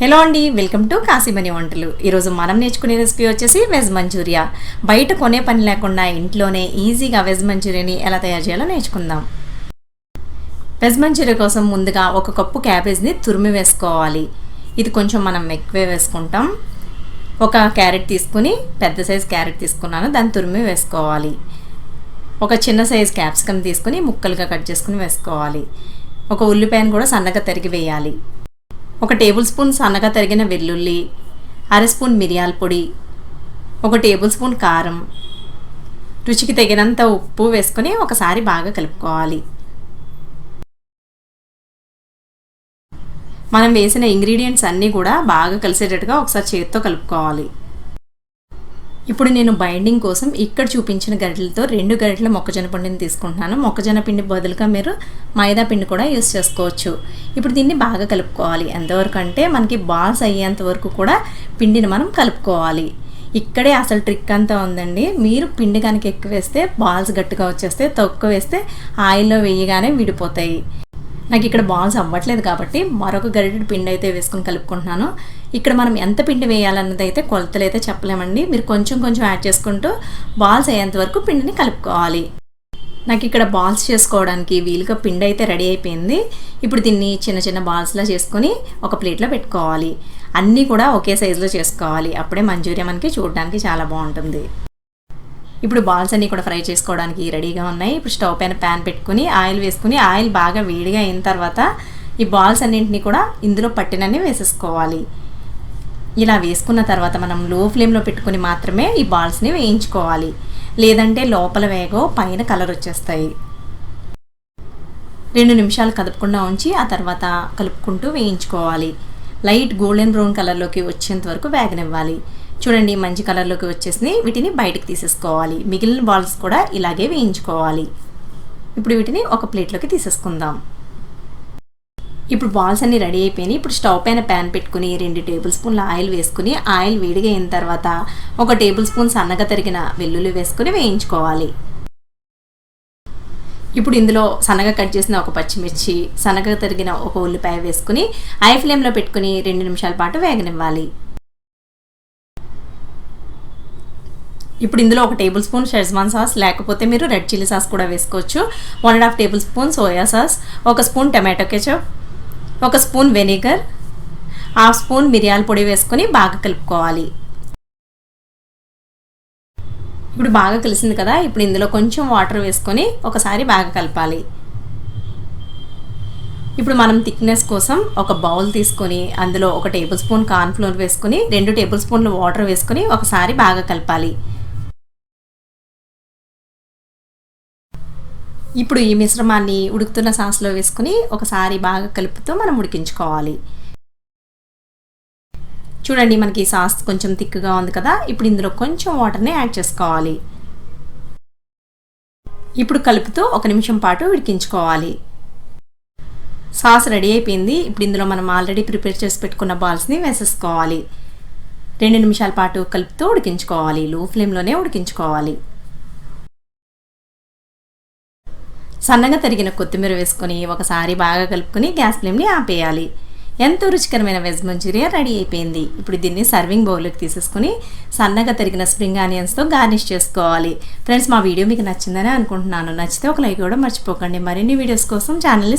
Hello అండి welcome to కాశీమణి వంటలు. ఈరోజు మనం నేర్చుకునే రెసిపీ వచ్చేసి వెజ్ మంచూరియా. బయట కొనే పని లేకుండా ఇంట్లోనే ఈజీగా వెజ్ మంచూరియాని ఎలా తయారు చేయాలో నేర్చుకుందాం. వెజ్ మంచూరియా కోసం ముందుగా ఒక కప్పు క్యాబేజ్ని తురిమి వేసుకోవాలి. ఇది కొంచెం మనం ఎక్కువే వేసుకుంటాం. ఒక క్యారెట్ తీసుకుని పెద్ద సైజ్ క్యారెట్ తీసుకున్నాను దాన్ని తురిమి వేసుకోవాలి. ఒక చిన్న సైజ్ క్యాప్సికమ్ తీసుకుని ముక్కలుగా కట్ చేసుకుని వేసుకోవాలి. ఒక ఉల్లిపాయను కూడా సన్నగా తరిగి వేయాలి. ఒక టేబుల్ స్పూన్ సన్నగా తరిగిన వెల్లుల్లి అర స్పూన్ మిరియాల పొడి ఒక టేబుల్ స్పూన్ కారం. రుచికి తగినంత ఉప్పు వేసుకొని ఒకసారి బాగా కలుపుకోవాలి. మనం వేసిన ఇంగ్రీడియంట్స్ అన్నీ కూడా బాగా కలిసేటట్టుగా ఒకసారి చేతితో కలుపుకోవాలి. ఇప్పుడు నేను బైండింగ్ కోసం ఇక్కడ చూపించిన గరిటెలతో రెండు గరిటెల మొక్కజొన్న పిండిని తీసుకుంటున్నాను. మొక్కజొన్న పిండి బదులుగా మీరు మైదా పిండి కూడా యూస్ చేసుకోవచ్చు. ఇప్పుడు దీన్ని బాగా కలుపుకోవాలి. ఎంతవరకు అంటే మనకి బాల్స్ అయ్యేంత వరకు కూడా పిండిని మనం కలుపుకోవాలి. ఇక్కడే అసలు ట్రిక్ అంతా ఉందండి. మీరు పిండి కనుక ఎక్కువ వేస్తే బాల్స్ గట్టిగా వచ్చేస్తే తక్కువ వేస్తే ఆయిల్లో వేయగానే విడిపోతాయి. నాకు ఇక్కడ బాల్స్ అవ్వట్లేదు కాబట్టి మరొక గరిటెడు పిండి అయితే వేసుకుని కలుపుకుంటున్నాను. ఇక్కడ మనం ఎంత పిండి వేయాలన్నది అయితే కొలతలు అయితే చెప్పలేమండి. మీరు కొంచెం కొంచెం యాడ్ చేసుకుంటూ బాల్స్ అయ్యేంత వరకు పిండిని కలుపుకోవాలి. నాకు ఇక్కడ బాల్స్ చేసుకోవడానికి వీలుగా పిండి అయితే రెడీ అయిపోయింది. ఇప్పుడు దీన్ని చిన్న చిన్న బాల్స్లా చేసుకొని ఒక ప్లేట్లో పెట్టుకోవాలి. అన్నీ కూడా ఒకే సైజులో చేసుకోవాలి. అప్పుడే మంచూరియా మనకి చూడడానికి చాలా బాగుంటుంది. ఇప్పుడు బాల్స్ అన్నీ కూడా ఫ్రై చేసుకోవడానికి రెడీగా ఉన్నాయి. ఇప్పుడు స్టవ్ పైన ప్యాన్ పెట్టుకుని ఆయిల్ వేసుకుని ఆయిల్ బాగా వేడిగా అయిన తర్వాత ఈ బాల్స్ అన్నింటినీ కూడా ఇందులో పట్టినన్ని వేసేసుకోవాలి. ఇలా వేసుకున్న తర్వాత మనం లో ఫ్లేమ్లో పెట్టుకుని మాత్రమే ఈ బాల్స్ని వేయించుకోవాలి. లేదంటే లోపల వేగో పైన కలర్ వచ్చేస్తాయి. రెండు నిమిషాలు కదపకుండా ఉంచి ఆ తర్వాత కలుపుకుంటూ వేయించుకోవాలి. లైట్ గోల్డెన్ బ్రౌన్ కలర్లోకి వచ్చేంత వరకు వేగనివ్వాలి. చూడండి మంచి కలర్లోకి వచ్చేసి వీటిని బయటకు తీసేసుకోవాలి. మిగిలిన బాల్స్ కూడా ఇలాగే వేయించుకోవాలి. ఇప్పుడు వీటిని ఒక ప్లేట్లోకి తీసేసుకుందాం. ఇప్పుడు బాల్స్ అన్ని రెడీ అయిపోయినాయి. ఇప్పుడు స్టవ్ పైన ప్యాన్ పెట్టుకుని రెండు టేబుల్ స్పూన్ల ఆయిల్ వేసుకుని ఆయిల్ వేడిగా అయిన తర్వాత ఒక టేబుల్ స్పూన్ సన్నగా తరిగిన వెల్లుల్లి వేసుకుని వేయించుకోవాలి. ఇప్పుడు ఇందులో సన్నగా కట్ చేసిన ఒక పచ్చిమిర్చి సన్నగా తరిగిన ఒక ఉల్లిపాయ వేసుకుని ఐ ఫ్లేమ్లో పెట్టుకుని రెండు నిమిషాల పాటు వేగనివ్వాలి. ఇప్పుడు ఇందులో ఒక టేబుల్ స్పూన్ షెజ్వాన్ సాస్ లేకపోతే మీరు రెడ్ చిల్లీ సాస్ కూడా వేసుకోవచ్చు. One and half tablespoon soya sauce ఒక స్పూన్ టమాటో కెచప్ ఒక స్పూన్ వెనిగర్ హాఫ్ స్పూన్ మిరియాల పొడి వేసుకొని బాగా కలుపుకోవాలి. ఇప్పుడు బాగా కలిసింది కదా ఇప్పుడు ఇందులో కొంచెం వాటర్ వేసుకొని ఒకసారి బాగా కలపాలి. ఇప్పుడు మనం థిక్నెస్ కోసం ఒక బౌల్ తీసుకొని అందులో ఒక టేబుల్ స్పూన్ కార్న్ఫ్లోర్ వేసుకొని రెండు టేబుల్ స్పూన్లు వాటర్ వేసుకొని ఒకసారి బాగా కలపాలి. ఇప్పుడు ఈ మిశ్రమాన్ని ఉడుకుతున్న సాస్లో వేసుకుని ఒకసారి బాగా కలుపుతూ మనం ఉడికించుకోవాలి. చూడండి మనకి సాస్ కొంచెం థిక్గా ఉంది కదా ఇప్పుడు ఇందులో కొంచెం వాటర్ని యాడ్ చేసుకోవాలి. ఇప్పుడు కలుపుతూ ఒక నిమిషం పాటు ఉడికించుకోవాలి. సాస్ రెడీ అయిపోయింది ఇప్పుడు ఇందులో మనం ఆల్రెడీ ప్రిపేర్ చేసి పెట్టుకున్న బాల్స్ని వేసేసుకోవాలి. రెండు నిమిషాల పాటు కలుపుతూ ఉడికించుకోవాలి లో ఫ్లేమ్లోనే ఉడికించుకోవాలి. సన్నగా తరిగిన కొత్తిమీర వేసుకొని ఒకసారి బాగా కలుపుకొని గ్యాస్ ఫ్లేమ్ని ఆపేయాలి. ఎంతో రుచికరమైన వెజ్ మంచూరియా రెడీ అయిపోయింది. ఇప్పుడు దీన్ని సర్వింగ్ బౌల్లోకి తీసేసుకుని సన్నగా తరిగిన స్ప్రింగ్ ఆనియన్స్తో గార్నిష్ చేసుకోవాలి. ఫ్రెండ్స్ మా వీడియో మీకు నచ్చిందని అనుకుంటున్నాను. నచ్చితే ఒక లైక్ కూడా మర్చిపోకండి. మరిన్ని వీడియోస్ కోసం ఛానల్ని